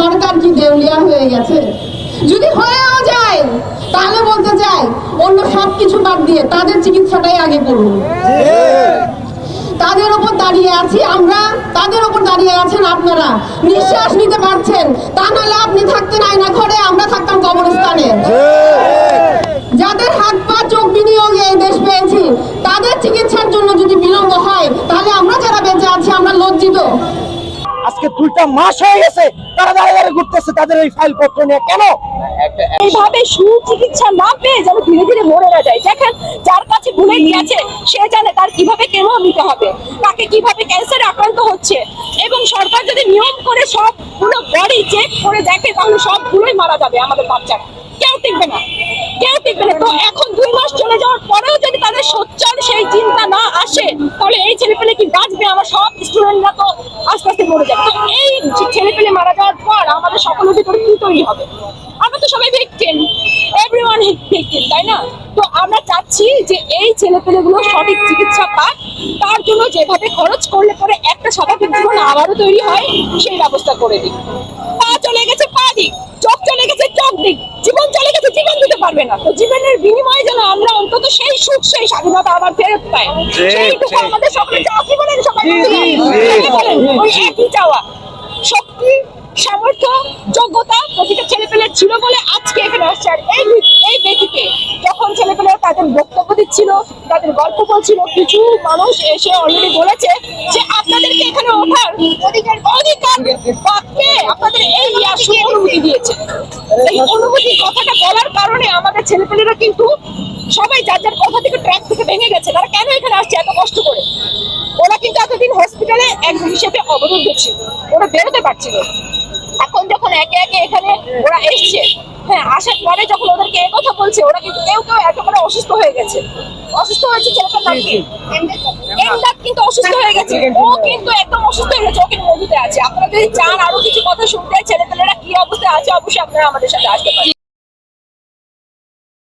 সরকার কি দেউলিয়া হয়ে গেছে? যদি হয়েও যায়, তাহলে বলতে চাই, অন্য সব কিছু বাদ দিয়ে তাদের চিকিৎসাটাই আগে করুন। তাদের ওপর দাঁড়িয়ে আছি আমরা, তাদের ওপর দাঁড়িয়ে আছেন আপনারা। নিঃশ্বাস নিতে পারছেন, তা নাহলে আপনি থাকতেন আয়না ঘরে আমরা থাকতাম কবরস্থানে। যাদের হাত পা, চোখ বিনিয়োগে এই দেশ পেয়েছি, তাদের চিকিৎসার জন্য যদি বিলম্ব হয়, তাহলে আমরা যারা বেঁচে আছি, আমরা লজ্জিত। আজকে দুইটা মাস হয়ে গেছে, তারা দাঁড়িয়ে দাঁড়িয়ে ঘুরতেছে, তাদের এই ফাইল পত্র নিয়ে। কেন? এইভাবে সুচিকিৎসা না পেয়ে যেন ধীরে ধীরে মরে না যায়। দেখেন, যার কাছে বুলেট গেছে সে জানে তার কীভাবে কেমো নিতে হবে। তাকে কীভাবে ক্যান্সারে আক্রান্ত হচ্ছে। এবং সরকার যদি নিয়ম করে সবগুলো বডি চেক করে দেখে, তাহলে সবগুলোই মারা যাবে আমাদের বাচ্চারা। কেউ টিকবে না। কেউ টিকবে না। তো এখন দুই মাস চলে যাওয়ার পরেও যদি তাদের না আসে, তাহলে এই ছেলেপেলে কি বাঁচবে? আমার সব স্টুডেন্টরা তো আস্তে আস্তে মরে যাবে। তো এই ছেলেপেলে মারা যাওয়ার পর আমাদের সকলের ভিতরে কি তৈরি হবে? আমরা তো সবাই ভিকটিম এভরিওয়ান ভিকটিম তাই না? তো আমরা চাচ্ছি যে এই ছেলেপেলেগুলো সঠিক চিকিৎসা পাক। তার জন্য যেভাবে খরচ করলে পরে একটা স্বাভাবিক জীবন আবারও তৈরি হয়, সেই ব্যবস্থা করে দিক। পা চলে গেছে পা দিক, চোখ চলে গেছে চোখ দিক, জীবন চলে গেছে জীবন পারবে না। তো জীবনের বিনিময়ে যেন আমরা অন্তত সেই সুখ সেই স্বাধীনতা আবার ফেরত পাই। সেইটুকু আমাদের সকলের চাওয়া। কি বলেন সবাই বলেন? ওই একই চাওয়া। শক্তি সামর্থ্য যোগ্যতা প্রতিটা ছেলেপেলের ছিল বলে আজকে এখানে আসছে। আর এই এই বেদিতে যখন ছেলেপেলেরা তাদের বক্তব্য দিচ্ছিল তাদের গল্প বলছিল কিছু মানুষ এসে অলরেডি বলেছে যে আপনাদেরকে এখানে ওঠার অধিকার অধিকার আপনাদের এই আসলে অনুমতি দিয়েছে। এই অনুমতি কথাটা বলার কারণে আমাদের ছেলেপেলেরা কিন্তু সবাই যার যার কথা থেকে ট্র্যাক থেকে ভেঙে গেছে, তারা কেন এখানে আসছে এত কষ্ট করে? ওরা কিন্তু এতদিন হসপিটালে এক হিসেবে অবরুদ্ধ ছিল, ওরা বেরোতে পারছিল না। এখন যখন একে একে এখানে ওরা এসছে হ্যাঁ আসার পরে যখন ওদেরকে এই কথা বলছে ওরা কিন্তু কেউ কেউ একেবারে অসুস্থ হয়ে গেছে। অসুস্থ হয়েছে ছেলেটার নাম কি? এমদাদ কিন্তু অসুস্থ হয়ে গেছে। ও কিন্তু একদম অসুস্থ হয়ে গেছে ও কিন্তু মধুতে আছে। আপনারা যদি চান আরও কিছু কথা শুনতে ছেলেপেলেরা কি অবস্থায় আছে অবশ্যই আপনারা আমাদের সাথে আসতে পারেন।